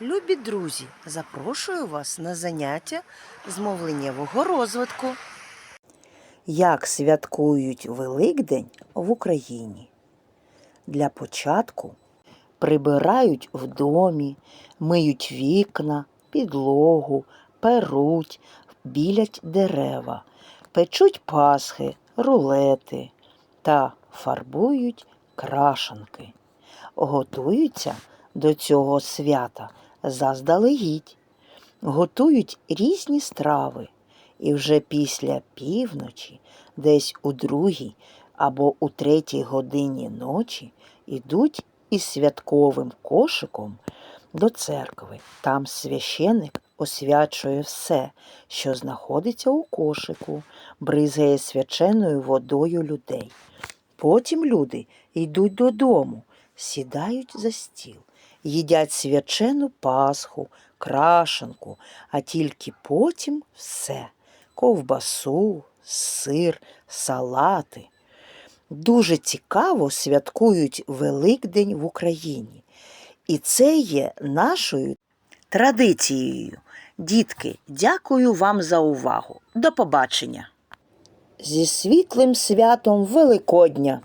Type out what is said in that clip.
Любі друзі, запрошую вас на заняття з мовленнєвого розвитку. Як святкують Великдень в Україні? Для початку прибирають в домі, миють вікна, підлогу, перуть, білять дерева, печуть пасхи, рулети та фарбують крашанки. Готуються до цього свята заздалегідь, готують різні страви, і вже після півночі, десь у другій або у третій годині ночі, ідуть із святковим кошиком до церкви. Там священик освячує все, що знаходиться у кошику, бризгає свяченою водою людей. Потім люди йдуть додому, сідають за стіл, їдять свячену пасху, крашенку, а тільки потім все ковбасу, сир, салати. Дуже цікаво святкують Великдень в Україні. І це є нашою традицією. Дітки, дякую вам за увагу. До побачення. Зі світлим святом Великодня!